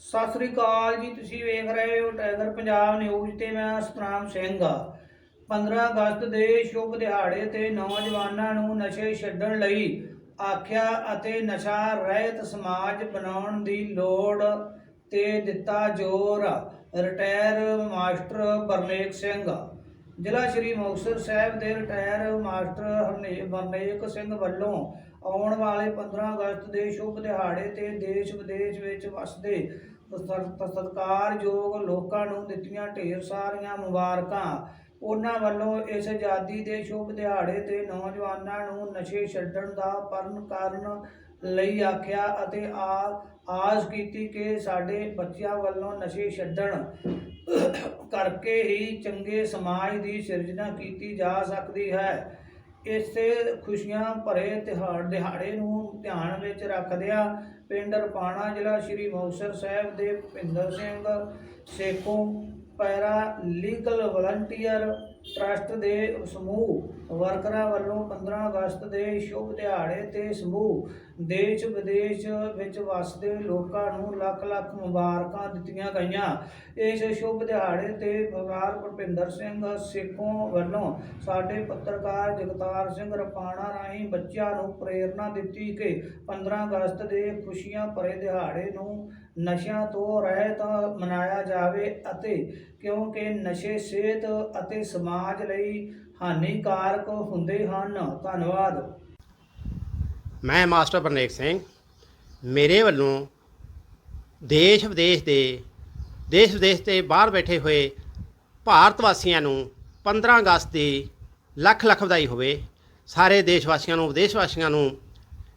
ਸਤਿ ਸ੍ਰੀ ਅਕਾਲ ਜੀ, ਤੁਸੀਂ ਵੇਖ ਰਹੇ ਹੋ ਟਾਈਗਰ ਪੰਜਾਬ ਨਿਊਜ਼ ਤੇ ਮੈਂ ਸਤਨਾਮ ਸਿੰਘ। 15 ਅਗਸਤ ਦੇ ਸ਼ੁਭ ਦਿਹਾੜੇ ਤੇ ਨੌਜਵਾਨਾਂ ਨੂੰ ਨਸ਼ੇ ਛੱਡਣ ਲਈ ਆਖਿਆ ਅਤੇ ਨਸ਼ਾ ਰਹਿਤ ਸਮਾਜ ਬਣਾਉਣ ਦੀ ਲੋੜ ਤੇ ਦਿੱਤਾ ਜ਼ੋਰ। ਰਿਟਾਇਰ ਮਾਸਟਰ ਬਰਨੇਕ ਸਿੰਘ ਜ਼ਿਲ੍ਹਾ ਸ਼੍ਰੀ ਮੁਕਤਸਰ ਸਾਹਿਬ ਦੇ ਰਿਟਾਇਰ ਮਾਸਟਰ ਹਰਨੇ ਬਰਨੇਕ ਸਿੰਘ ਵੱਲੋਂ ਆਉਣ ਵਾਲੇ 15 ਅਗਸਤ ਦੇ ਸ਼ੁਭ ਦਿਹਾੜੇ ਤੇ ਦੇਸ਼ ਵਿਦੇਸ਼ ਵਿੱਚ ਵਸਦੇ ਸਤਿਕਾਰਯੋਗ ਲੋਕਾਂ ਨੂੰ ਦਿੱਤੀਆਂ ਢੇਰ ਸਾਰੀਆਂ ਮੁਬਾਰਕਾਂ। ਉਹਨਾਂ ਵੱਲੋਂ ਇਸ ਆਜ਼ਾਦੀ ਦੇ ਸ਼ੁਭ ਦਿਹਾੜੇ ਤੇ ਨੌਜਵਾਨਾਂ ਨੂੰ ਨਸ਼ੇ ਛੱਡਣ ਦਾ ਪਰਨ ਕਰਨ ਲਈ ਆਖਿਆ ਅਤੇ ਆਸ ਕੀਤੀ ਕਿ ਸਾਡੇ ਬੱਚਿਆਂ ਵੱਲੋਂ ਨਸ਼ੇ ਛੱਡਣ ਕਰਕੇ ਹੀ ਚੰਗੇ ਸਮਾਜ ਦੀ ਸਿਰਜਣਾ ਕੀਤੀ ਜਾ ਸਕਦੀ ਹੈ। ਇਸੇ ਖੁਸ਼ੀਆਂ ਭਰੇ ਤਿਹਾੜ ਦਿਹਾੜੇ ਨੂੰ ਧਿਆਨ ਵਿੱਚ ਰੱਖਦਿਆਂ ਪਿੰਡ ਰਪਾਣਾ ਜ਼ਿਲ੍ਹਾ ਸ਼੍ਰੀ ਮੁਕਤਸਰ ਸਾਹਿਬ ਦੇ Bhinder Singh Sekhon para legal volunteer trust ਦੇ ਸਮੂਹ ਵਰਕਰਾਂ ਵੱਲੋਂ 15 ਅਗਸਤ ਦੇ ਸ਼ੁਭ ਦਿਹਾੜੇ ਤੇ ਸਮੂਹ ਦੇਸ਼ ਵਿਦੇਸ਼ ਵਿੱਚ ਵਸਦੇ ਲੋਕਾਂ ਨੂੰ ਲੱਖ ਲੱਖ ਮੁਬਾਰਕਾਂ ਦਿੱਤੀਆਂ ਗਈਆਂ। ਇਸ ਸ਼ੁਭ ਦਿਹਾੜੇ ਤੇ ਸਰਦਾਰ ਭੁਪਿੰਦਰ ਸਿੰਘ ਸੇਖੋਂ ਵੱਲੋਂ ਸਾਡੇ ਪੱਤਰਕਾਰ ਜਗਤਾਰ ਸਿੰਘ ਰਪਾਣਾ ਰਾਹੀਂ ਬੱਚਿਆਂ ਨੂੰ ਪ੍ਰੇਰਣਾ ਦਿੱਤੀ ਕਿ 15 ਅਗਸਤ ਦੇ ਖੁਸ਼ ਖੁਸ਼ੀਆਂ ਭਰੇ ਦਿਹਾੜੇ ਨੂੰ ਨਸ਼ਿਆਂ ਤੋਂ ਰਹਿਤ ਮਨਾਇਆ ਜਾਵੇ ਅਤੇ ਕਿਉਂਕਿ ਨਸ਼ੇ ਸਿਹਤ ਅਤੇ ਸਮਾਜ ਲਈ ਹਾਨੀਕਾਰਕ ਹੁੰਦੇ ਹਨ। ਧੰਨਵਾਦ। ਮੈਂ ਮਾਸਟਰ ਬਰਨੇਕ ਸਿੰਘ। ਮੇਰੇ ਵੱਲੋਂ ਦੇਸ਼ ਵਿਦੇਸ਼ ਦੇ, ਦੇਸ਼ ਵਿਦੇਸ਼ ਤੇ ਬਾਹਰ ਬੈਠੇ ਹੋਏ ਭਾਰਤ ਵਾਸੀਆਂ ਨੂੰ 15 ਅਗਸਤ ਦੀ ਲੱਖ ਲੱਖ ਵਧਾਈ ਹੋਵੇ। ਸਾਰੇ ਦੇਸ਼ ਵਾਸੀਆਂ ਨੂੰ ਵਿਦੇਸ਼ ਵਾਸੀਆਂ ਨੂੰ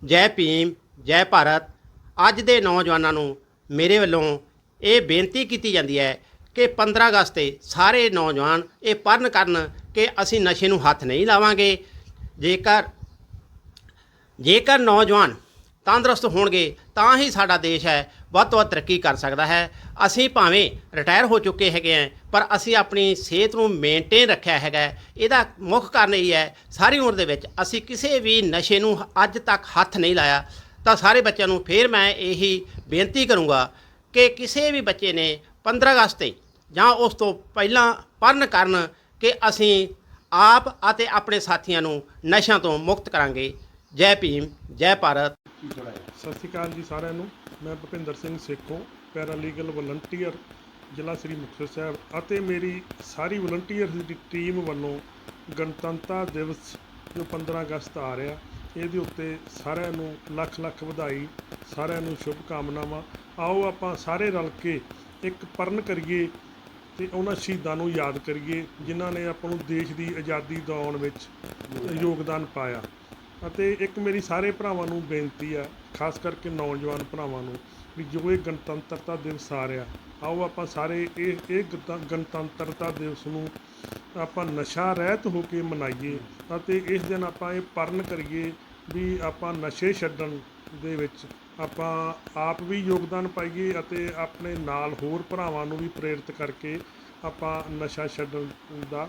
ਜੈ ਭੀਮ, ਜੈ ਭਾਰਤ। ਅੱਜ ਦੇ ਨੌਜਵਾਨਾਂ ਨੂੰ ਮੇਰੇ ਵੱਲੋਂ ਇਹ ਬੇਨਤੀ ਕੀਤੀ ਜਾਂਦੀ ਹੈ ਕਿ 15 ਅਗਸਤ ਤੇ ਸਾਰੇ ਨੌਜਵਾਨ ਇਹ ਪਰਨ ਕਰਨ ਕਿ ਅਸੀਂ ਨਸ਼ੇ ਨੂੰ ਹੱਥ ਨਹੀਂ ਲਾਵਾਂਗੇ। ਜੇਕਰ ਜੇਕਰ ਨੌਜਵਾਨ ਤੰਦਰੁਸਤ ਹੋਣਗੇ, ਤਾਂ ਹੀ ਸਾਡਾ ਦੇਸ਼ ਹੈ, ਵੱਧ ਤੋਂ ਵੱਧ ਤਰੱਕੀ ਕਰ ਸਕਦਾ ਹੈ। ਅਸੀਂ ਭਾਵੇਂ ਰਿਟਾਇਰ ਹੋ ਚੁੱਕੇ ਹੈਗੇ ਆ ਪਰ ਅਸੀਂ ਆਪਣੀ ਸਿਹਤ ਨੂੰ ਮੇਨਟੇਨ ਰੱਖਿਆ ਹੈਗਾ ਇਹਦਾ ਮੁੱਖ ਕਾਰਨ ਇਹ ਹੈ, ਸਾਰੀ ਉਮਰ ਦੇ ਵਿੱਚ ਅਸੀਂ ਕਿਸੇ ਵੀ ਨਸ਼ੇ ਨੂੰ ਅੱਜ ਤੱਕ ਹੱਥ ਨਹੀਂ ਲਾਇਆ। ਤਾਂ ਸਾਰੇ ਬੱਚਿਆਂ ਨੂੰ ਫੇਰ ਮੈਂ ਇਹੀ ਬੇਨਤੀ ਕਰੂੰਗਾ ਕਿ ਕਿਸੇ ਵੀ ਬੱਚੇ ਨੇ 15 ਅਗਸਤ ਤੇ ਜਾਂ ਉਸ ਤੋਂ ਪਹਿਲਾਂ ਪਰਨ ਕਰਨ ਕਿ ਅਸੀਂ ਆਪ ਅਤੇ ਆਪਣੇ ਸਾਥੀਆਂ ਨੂੰ ਨਸ਼ਿਆਂ ਤੋਂ ਮੁਕਤ ਕਰਾਂਗੇ। ਜੈ ਭੀਮ, ਜੈ ਭਾਰਤ। ਸਤਿ ਸ਼੍ਰੀ ਅਕਾਲ ਜੀ ਸਾਰਿਆਂ ਨੂੰ। ਮੈਂ ਭੁਪਿੰਦਰ ਸਿੰਘ ਸੇਖੋਂ, ਪੈਰਾਲੀਗਲ ਵਲੰਟੀਅਰ, ਜ਼ਿਲ੍ਹਾ ਸ੍ਰੀ ਮੁਕਤਸਰ ਸਾਹਿਬ ਅਤੇ ਮੇਰੀ ਸਾਰੀ ਵਲੰਟੀਅਰ ਦੀ ਟੀਮ ਵੱਲੋਂ ਗਣਤੰਤਰ ਦਿਵਸ ਜੋ 15 ਅਗਸਤ ਆ ਰਿਹਾ ਇਹਦੇ ਉੱਤੇ ਸਾਰਿਆਂ ਨੂੰ ਲੱਖ ਲੱਖ ਵਧਾਈ, ਸਾਰਿਆਂ ਨੂੰ ਸ਼ੁਭ ਕਾਮਨਾਵਾਂ। ਆਓ ਆਪਾਂ ਸਾਰੇ ਰਲ ਕੇ ਇੱਕ ਪਰਨ ਕਰੀਏ ਤੇ ਉਹਨਾਂ ਸ਼ਹੀਦਾਂ ਨੂੰ ਯਾਦ ਕਰੀਏ, ਜਿਨ੍ਹਾਂ ਨੇ ਆਪਾਂ ਨੂੰ ਦੇਸ਼ ਦੀ ਆਜ਼ਾਦੀ ਦਿਵਾਉਣ ਵਿੱਚ ਯੋਗਦਾਨ ਪਾਇਆ। ਅਤੇ ਇੱਕ ਮੇਰੀ ਸਾਰੇ ਭਰਾਵਾਂ ਨੂੰ ਬੇਨਤੀ ਆ, ਖਾਸ ਕਰਕੇ ਨੌਜਵਾਨ ਭਰਾਵਾਂ ਨੂੰ, ਵੀ ਜੋ ਇਹ ਗਣਤੰਤਰਤਾ ਦਿਵਸ ਆ ਰਿਹਾ, ਆਓ ਆਪਾਂ ਸਾਰੇ ਇਹ ਇਹ ਗਣਤੰਤਰਤਾ ਦਿਵਸ ਨੂੰ ਆਪਾਂ ਨਸ਼ਾ ਰਹਿਤ ਹੋ ਕੇ ਮਨਾਈਏ ਅਤੇ ਇਸ ਦਿਨ ਆਪਾਂ ਇਹ ਪਰਨ ਕਰੀਏ ਵੀ ਆਪਾਂ ਨਸ਼ੇ ਛੱਡਣ ਦੇ ਵਿੱਚ ਆਪਾਂ ਆਪ ਵੀ ਯੋਗਦਾਨ ਪਾਈਏ ਅਤੇ ਆਪਣੇ ਨਾਲ ਹੋਰ ਭਰਾਵਾਂ ਨੂੰ ਵੀ ਪ੍ਰੇਰਿਤ ਕਰਕੇ ਆਪਾਂ ਨਸ਼ਾ ਛੱਡਣ ਦਾ